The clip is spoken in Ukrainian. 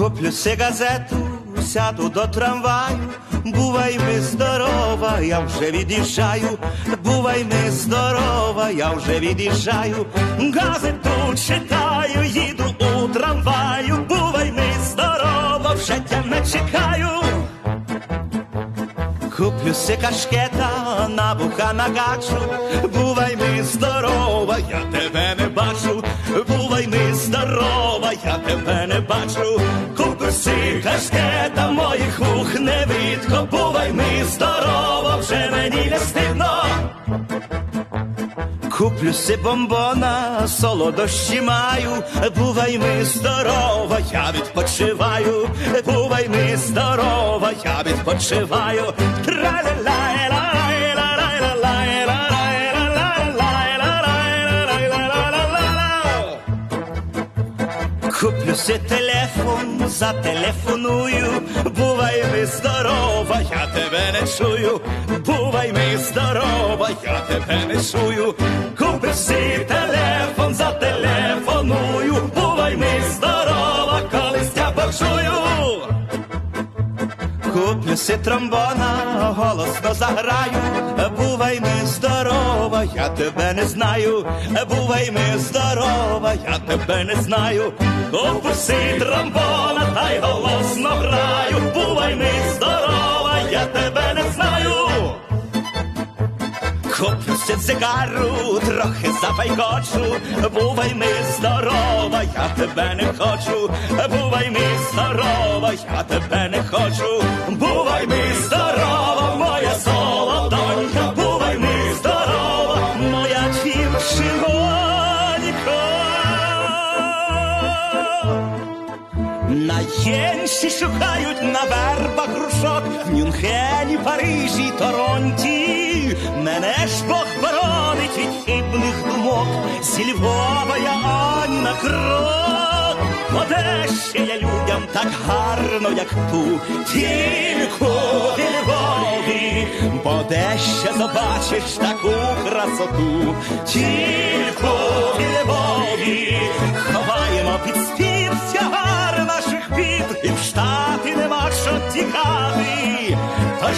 Куплю си газету, сяду до трамваю, бувай ми здорова, я вже від'їжджаю, бувай ми здорова, я вже від'їжджаю, газету читаю, їду у трамваю, бувай ми здорова, вже тя не чекаю. Куплю си кашкета, на вуха я тебе не бачу, куплю си кашкета, моїх вух не видко, бувай ми здорова, вже мені не стидно. Куплю си бомбона, солодощі маю, бувай ми здорова, я відпочиваю, бувай ми здорова, я відпочиваю. Куплю телефон, зателефоную, бувай ми здорова, я тебе не чую, бувай ми здорова, я тебе не чую, куплю си телефон, зателефоную, бувай ми здорова, колись тя почую. Куплю си тромбона, голосно заграю, бувай ми я тебе не знаю, бувай ми здорова, я тебе не знаю, куплю си тромбона, та й голосно граю, бувай ми здорова, я тебе не знаю. Куплю си цигару, трохи запайкочу, бувай ми здорова, я тебе не хочу, бувай ми здорова, я тебе не хочу, бувай ми дівчинонька. Наєнші шукають на вербах грушок в Мюнхені, Парижі, Торонті. Мене ж Бог боронить від хибних думок, зі Львова я ані на крок. Оде я людям так гарно, як ту, тільки бо де ще побачиш таку красоту, тільки в Львові ховаємо під спів тягар наших бід, і в штати нема що тікати. Тож